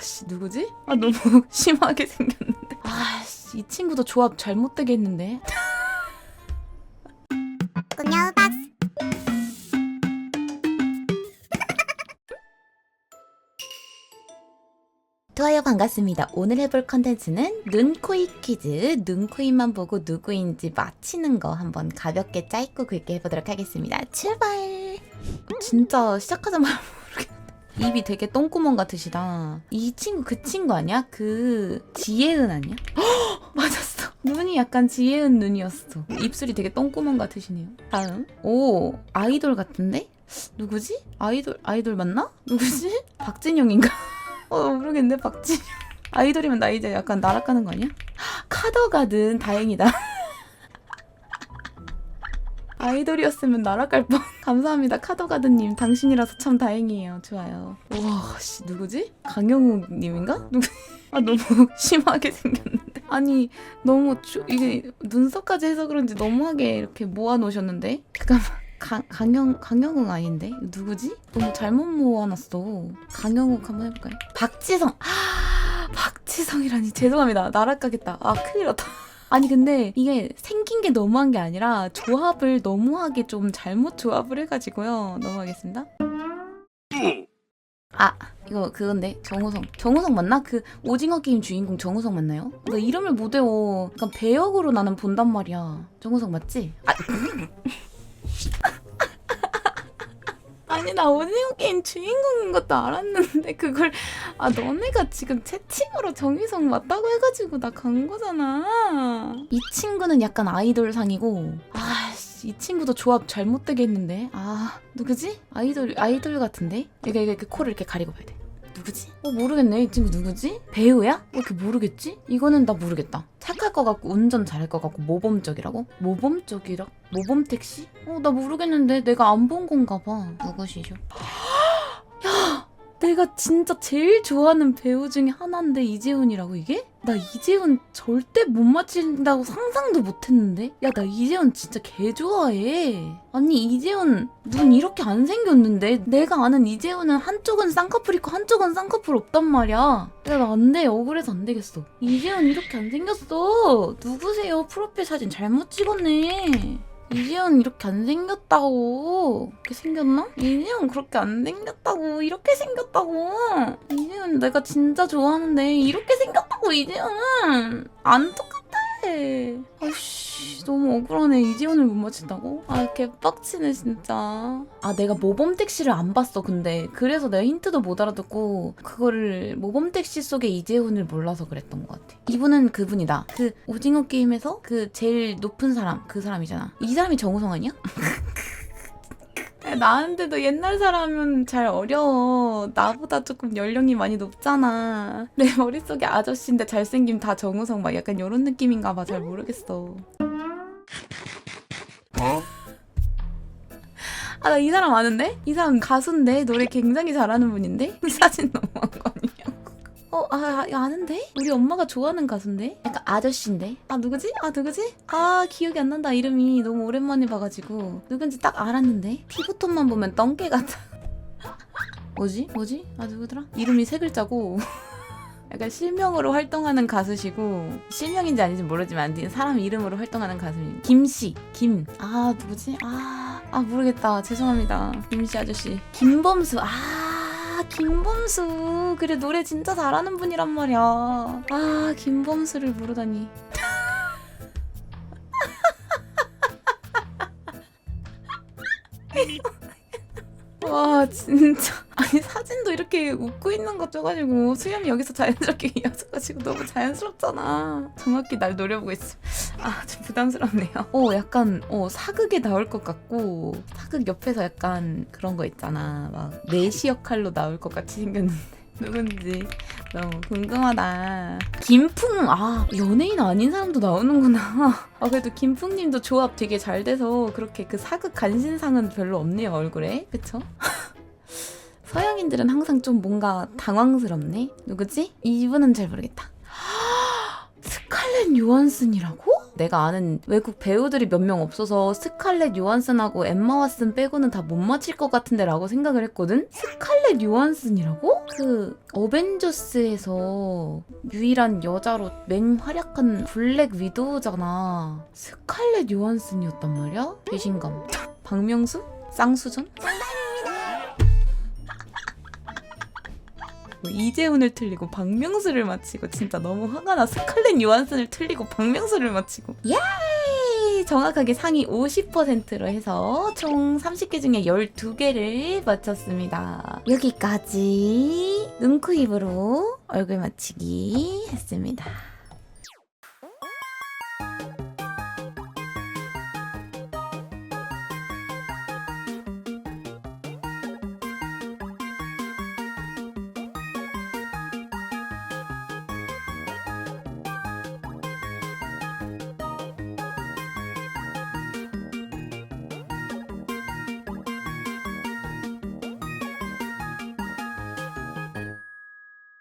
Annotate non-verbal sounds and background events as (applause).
씨, 누구지? 아, 너무 (laughs) 심하게 생겼는데. 아, 씨, 이 친구도 조합. 꾸녀 박스 좋아요 반갑습니다. 오늘 해볼 컨텐츠는 눈코입 퀴즈. 눈코입만 보고 누구인지 맞히는 거 한번 가볍게 짧고 굵게 해보도록 하겠습니다. 출발! 진짜 시작하자마자. 입이 되게 똥구멍 같으시다. 이 친구 그 친구 아니야? 그 지혜은 아니야? 헉! (gasps) 맞았어. 눈이 약간 지혜은 눈이었어. 입술이 되게 똥구멍 같으시네요. 다음. 오 아이돌 같은데? 누구지? 아이돌 아이돌 맞나? 누구지? (laughs) 박진영인가? (laughs) 어 모르겠는데 박진영 아이돌이면 나 이제 약간 날아가는 거 아니야? (gasps) 카더가든 다행이다 (laughs) 아이돌이었으면 날아갈 뻔 (laughs) 감사합니다 카더가든님 당신이라서 참 다행이에요 좋아요 와씨 누구지? 강영욱님인가? 누구 (laughs) 아 너무 (laughs) 심하게 생겼는데 아니 너무 주, 이게 눈썹까지 해서 그런지 너무하게 이렇게 모아놓으셨는데 잠깐만 강, 강영, 강영욱 아닌데? 누구지? 너무 잘못 모아놨어. 강영욱 한번 해볼까요? 박지성! 아, 박지성이라니. 죄송합니다. 날아가겠다. 아, 큰일 났다. 아니, 근데 이게 생긴 게 너무한 게 아니라 조합을 너무하게 좀 잘못 조합을 해가지고요. 넘어가겠습니다. 아, 이거 그건데. 정우성. 정우성 맞나? 그 오징어 게임 주인공 정우성 맞나요? 나 이름을 못 외워. 약간 배역으로 나는 본단 말이야. 정우성 맞지? 아, 아니 나 오징어 게임 주인공인 것도 알았는데 그걸 아 너네가 지금 채팅으로 정희성 맞다고 해가지고 나 간 거잖아. 이 친구는 약간 아이돌 상이고 아이 친구도 조합 잘못되게 했는데. 아 누구지? 아이돌 아이돌 같은데? 이게 이게 코를 이렇게 가리고 봐야 돼 누구지? 어 모르겠네 이 친구 누구지? 배우야? 왜 이렇게 모르겠지? 이거는 나 모르겠다 착할 것 같고 운전 잘할 것 같고 모범적이라고? 모범적이라? 모범 택시? 어 나 모르겠는데 내가 안 본 건가 봐 누구시죠? (gasps) 야 내가 진짜 제일 좋아하는 배우 중에 하나인데 이재훈이라고 이게? 나 이재훈 절대 못 맞힌다고 상상도 못했는데? 야 나 이재훈 진짜 개 좋아해. 아니 이재훈 눈 이렇게 안 생겼는데? 내가 아는 이재훈은 한쪽은 쌍꺼풀 있고 한쪽은 쌍꺼풀 없단 말이야. 야나 안돼. 억울해서 안 되겠어. 이재훈 이렇게 안 생겼어. 누구세요? 프로필 사진 잘못 찍었네 이재훈 이렇게 안 생겼다고? 이렇게 생겼나? 이재훈 그렇게 안 생겼다고? 이렇게 생겼다고? 이재훈 내가 진짜 좋아하는데 이렇게 생겼다고 이재훈 안 똑같아 아씨 너무 억울하네. 이재훈을 못 맞춘다고? 아 개빡치네 진짜. 아 내가 모범 택시를 안 봤어 근데. 그래서 내가 힌트도 못 알아듣고 그거를 모범 택시 속의 이재훈을 몰라서 그랬던 것 같아. 이분은 그분이다. 그 오징어 게임에서 그 제일 높은 사람 그 사람이잖아. 이 사람이 정우성 아니야? (laughs) 나한테도 옛날 사람은 잘 어려워. 나보다 조금 연령이 많이 높잖아. 내 머릿속에 아저씨인데 잘생김 다 정우성 막 약간 이런 느낌인가 봐. 잘 모르겠어. 아, 나 이 사람 아는데? 이 사람 가수인데? 노래 굉장히 잘하는 분인데? (laughs) 사진 아니냐고. 어, 아, 아, 아는데? 우리 엄마가 좋아하는 가수인데? 약간 아저씨인데? 아, 누구지? 아, 누구지? 아, 기억이 안 난다. 이름이 너무 오랜만에 봐가지고. 누군지 딱 알았는데? 피부톤만 보면 똥개 같아. (laughs) 뭐지? 뭐지? 아, 누구더라? 이름이 세 글자고. (laughs) 약간 실명으로 활동하는 가수시고 실명인지 아닌지 모르지만 사람 이름으로 활동하는 가수님 김씨 김 아 누구지 아, 아 모르겠다 죄송합니다 김씨 아저씨 김범수 아 김범수. 그래 노래 진짜 잘하는 분이란 말이야. 아 김범수를 모르다니. (laughs) 와 진짜. 아니 사진도 이렇게 웃고 있는 거 쪄가지고 수염이 여기서 자연스럽게 (laughs) 이어져가지고 너무 자연스럽잖아. 정확히 날 노려보고 있어 아 좀 부담스럽네요 (laughs) 어 약간 어 사극에 나올 것 같고 사극 옆에서 약간 그런 거 있잖아 막 내시 역할로 나올 것 같이 생겼는데 (laughs) 누군지 너무 궁금하다. 김풍 아 연예인 아닌 사람도 나오는구나. (laughs) 아 그래도 김풍님도 조합 되게 잘 돼서 그렇게 그 사극 간신상은 별로 없네요 얼굴에 그쵸? 서양인들은 항상 좀 뭔가 당황스럽네. 누구지? 이분은 잘 모르겠다. (gasps) 스칼렛 요한슨이라고? 내가 아는 외국 배우들이 몇 명 없어서 스칼렛 요한슨하고 엠마 왓슨 빼고는 다 못 맞힐 것 같은데 라고 생각을 했거든? 스칼렛 요한슨이라고? 그 어벤져스에서 유일한 여자로 맹활약한 블랙 위도우잖아 스칼렛 요한슨이었단 말이야? 배신감 박명수? 쌍수전? 뭐 이재훈을 틀리고 박명수를 맞히고 진짜 너무 화가 나 스칼렛 요한슨을 틀리고 박명수를 맞히고. 예이! 정확하게 상위 50%로 해서 총 30개 중에 12개를 맞췄습니다. 여기까지 눈, 코, 입으로 얼굴 맞히기 했습니다